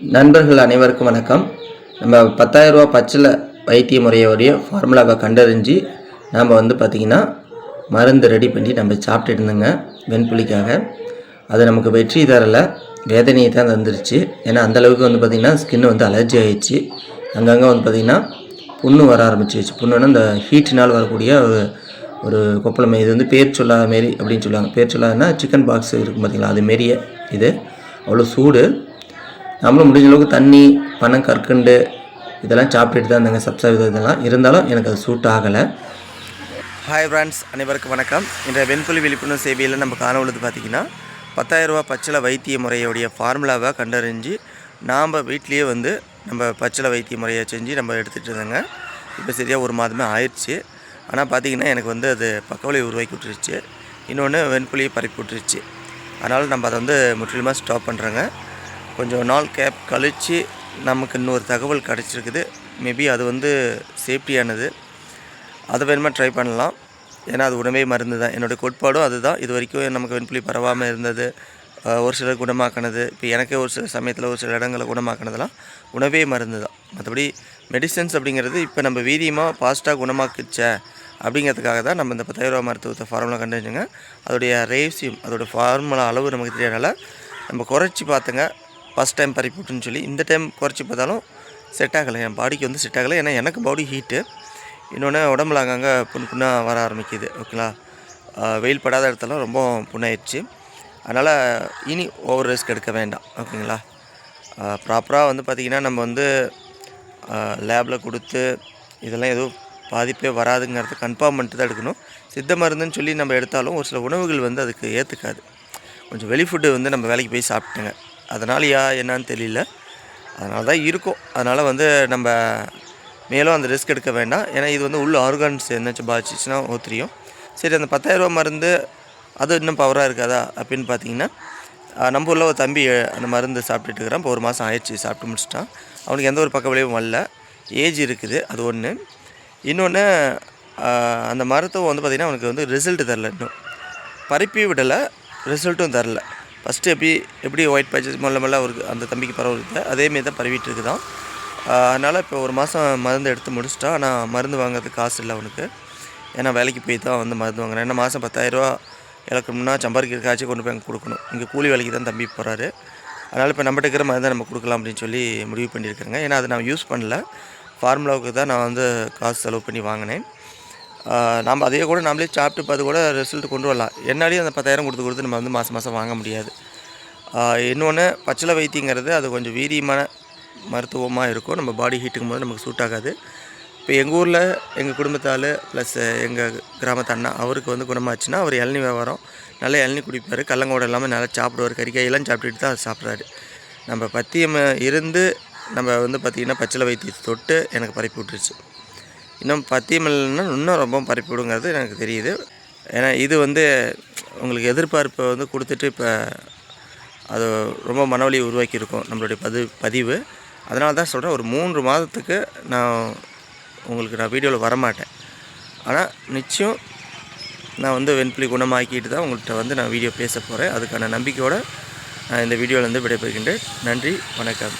நண்பர்கள் அனைவருக்கும் வணக்கம். நம்ம பத்தாயிரம் ரூபா பச்சில வைத்திய முறையோடைய ஃபார்முலாவை கண்டறிஞ்சு நாம் வந்து பார்த்திங்கன்னா மருந்து ரெடி பண்ணி நம்ம சாப்பிட்டுட்டு இருந்தோங்க வெண்புலிக்காக. அது நமக்கு வெற்றி தரல வேதனையை தான் தந்துருச்சு. ஏன்னா அந்தளவுக்கு வந்து பார்த்திங்கன்னா ஸ்கின் வந்து அலர்ஜி ஆகிடுச்சு அங்கங்கே வந்து பார்த்திங்கன்னா புண்ணு வர ஆரம்பிச்சிருச்சு. புண்ணுன்னா இந்த ஹீட்டினால் வரக்கூடிய ஒரு கொப்பளம் இது வந்து பேர் சொல்லாத மாரி அப்படின்னு சொல்லுவாங்க. பேர் சொல்லாதன்னா சிக்கன் பாக்ஸ் இருக்கும் பார்த்தீங்களா அது மாரியே இது. அவ்வளோ சூடு. நம்மளும் முடிஞ்ச அளவுக்கு தண்ணி பணம் கற்கண்டு இதெல்லாம் சாப்பிட்டுட்டு தான் இருந்தாங்க. சப்ஸா இதெல்லாம். இருந்தாலும் எனக்கு அது சூட் ஆகலை. ஹாய் ஃப்ரெண்ட்ஸ் அனைவருக்கும் வணக்கம். இன்றைய வெண்புலி விழிப்புணர்வு சேவையில் நம்ம காண உள்ளது பார்த்திங்கன்னா பத்தாயிரரூபா பச்சில வைத்திய முறையுடைய ஃபார்முலாவை கண்டறிஞ்சு நாம் வீட்லேயே வந்து நம்ம பச்சில வைத்திய முறையை செஞ்சு நம்ம எடுத்துகிட்டு இருந்தோங்க. இப்போ சரியாக ஒரு மாதமே ஆயிடுச்சு. ஆனால் பார்த்திங்கன்னா எனக்கு வந்து அது பக்கவலை உருவாக்கி விட்டுருச்சு இன்னொன்று வெண்புலியை பரப்பி விட்டுருச்சு அதனால் நம்ம அதை வந்து முற்றிலுமாக ஸ்டாப் பண்ணுறோங்க கொஞ்சம் நாள் கேப் கழித்து நமக்கு இன்னொரு தகவல் கிடச்சிருக்குது. மேபி அது வந்து சேஃப்டியானது அதை வேணுமா ட்ரை பண்ணலாம். ஏன்னா அது உணவே மருந்து தான். என்னோடய கோட்பாடும் அதுதான். இது வரைக்கும் நமக்கு வெண்புலி பரவாமல் இருந்தது. ஒரு சிலர் குணமாக்கினது. இப்போ எனக்கே ஒரு சில சமயத்தில் ஒரு சில இடங்களில் குணமாக்கினதெல்லாம் உணவே மருந்து தான். மற்றபடி மெடிசன்ஸ் அப்படிங்கிறது இப்போ நம்ம வீரியமாக ஃபாஸ்ட்டாக குணமாக்குச்சே அப்படிங்கிறதுக்காக தான் நம்ம இந்த பத்தாயிரம் ரூபா மருத்துவத்தை ஃபார்முலா கண்டுச்சுங்க அதோடைய ரேசியம் அதோடய ஃபார்முலா அளவு நமக்கு தெரியாதனால நம்ம குறைச்சி பார்த்துங்க. ஃபஸ்ட் டைம் பறிப்புட்டுன்னு சொல்லி இந்த டைம் குறைச்சி பார்த்தாலும் செட் ஆகலை. என் பாடிக்கு வந்து செட் ஆகலை. ஏன்னா எனக்கு பாடி ஹீட்டு இன்னொன்று உடம்புல அங்கங்கே புண் புண்ணாக வர ஆரம்பிக்குது. ஓகேங்களா வெயில் படாத இடத்துல ரொம்ப புண்ணாயிடுச்சு அதனால் இனி ஓவர் ரிஸ்க் எடுக்க வேண்டாம். ஓகேங்களா ப்ராப்பராக வந்து பார்த்திங்கன்னா நம்ம வந்து லேபில் கொடுத்து இதெல்லாம் எதுவும் பாதிப்பே வராதுங்கிறத கன்ஃபார்ம் பண்ணிட்டு தான் எடுக்கணும். சித்த மருந்துன்னு சொல்லி நம்ம எடுத்தாலும் ஒரு சில உணவுகள் வந்து அதுக்கு ஏற்றுக்காது கொஞ்சம் வெளி ஃபுட்டு வந்து நம்ம வேலைக்கு போய் சாப்பிட்டுங்க. அதனாலயா என்னன்னு தெரியல. அதனால தான் இருக்கும். அதனால் வந்து நம்ம மேலும் அந்த ரிஸ்க் எடுக்க வேண்டாம். ஏன்னா இது வந்து உள்ள ஆர்கான்ஸ் என்னாச்சும் பாதிச்சிச்சுன்னா ஒத்துரியும் சரி அந்த பத்தாயிரரூபா மருந்து அது இன்னும் பவராக இருக்காதா அப்படின்னு பார்த்தீங்கன்னா நம்ம உள்ள ஒரு தம்பி அந்த மருந்து சாப்பிட்டுட்டு இருக்கிறான். இப்போ ஒரு மாதம் ஆயிடுச்சு சாப்பிட்டு முடிச்சிட்டான். அவனுக்கு எந்த ஒரு பக்க விளைவும் வரல. ஏஜ் இருக்குது அது ஒன்று இன்னொன்று அந்த மருத்துவம் வந்து பார்த்திங்கன்னா அவனுக்கு வந்து ரிசல்ட் தரல இன்னும். பரப்பி விடலை ரிசல்ட்டும் தரல. ஃபஸ்ட்டு எப்படி எப்படி ஒயிட் பேச்சஸ் மெல்ல மெல்ல அவருக்கு அந்த தம்பிக்கு பரவுறது அதேமாரி தான் பரவிட்டுருக்கு தான் அதனால் இப்போ ஒரு மாதம் மருந்து எடுத்து முடிச்சிட்டான் ஆனால் மருந்து வாங்குறதுக்கு காசு இல்லை அவனுக்கு. ஏன்னா வேலைக்கு போய் தான் வந்து மருந்து வாங்குறேன். ஏன்னா மாதம் பத்தாயிரரூவா இழக்கணும்னா சம்பாதிக்கிறதுக்காச்சும் கொண்டு போய் அங்கே கொடுக்கணும். இங்கே கூலி வேலைக்கு தான் தம்பி போகிறாரு அதனால் இப்போ நம்மகிட்ட இருக்கிற மருந்தை நம்ம கொடுக்கலாம் அப்படின்னு சொல்லி முடிவு பண்ணியிருக்கிறேங்க ஏன்னா அதை நான் யூஸ் பண்ணல. ஃபார்முலாவுக்கு தான் நான் வந்து காசு செலவு பண்ணி வாங்கினேன். நம்ம அதையே கூட நம்மளே சாப்பிட்டு பார்த்து கூட ரிசல்ட் கொண்டு வரலாம். என்னாலேயும் அந்த பத்தாயிரம் கொடுத்து கொடுத்து நம்ம வந்து மாதம் மாதம் வாங்க முடியாது. இன்னொன்று பச்சிலை வைத்தியங்கிறது அது கொஞ்சம் வீரியமான மருத்துவமாக இருக்கும். நம்ம பாடி ஹீட்டுக்கும் போது நமக்கு சூட் ஆகாது. இப்போ எங்கள் ஊரில் எங்கள் குடும்பத்தால் ப்ளஸ் எங்கள் கிராமத்து அண்ணா அவருக்கு வந்து குணமாச்சுன்னா அவர் இளநி வியாபாரம் நல்லா இளநி குடிப்பார். கல்லங்கோடை இல்லாமல் நல்லா சாப்பிடுவார். கறிக்காயெல்லாம் சாப்பிட்டுட்டு தான் சாப்பிட்றாரு. நம்ம பத்தியம் இருந்து நம்ம வந்து பார்த்திங்கன்னா பச்சிலை வைத்தியத்தை தொட்டு எனக்கு பரப்பி விட்டுருச்சு. இன்னும் பத்தியம் இல்லைன்னா இன்னும் ரொம்ப பரப்பி விடுங்கிறது எனக்கு தெரியுது. ஏன்னா இது வந்து உங்களுக்கு எதிர்பார்ப்பை வந்து கொடுத்துட்டு இப்போ அது ரொம்ப மனவலியை உருவாக்கியிருக்கோம் நம்மளுடைய பதி பதிவு. அதனால தான் சொல்கிறேன் ஒரு மூன்று மாதத்துக்கு நான் உங்களுக்கு நான் வீடியோவில் வரமாட்டேன். ஆனால் நிச்சயம் நான் வந்து வெண்புலி குணமாக்கிட்டு தான் உங்கள்கிட்ட வந்து நான் வீடியோ பேச போகிறேன் அதுக்கான நம்பிக்கையோடு நான் இந்த வீடியோவில் வந்து விடைபெறுகின்றேன். நன்றி வணக்கம்.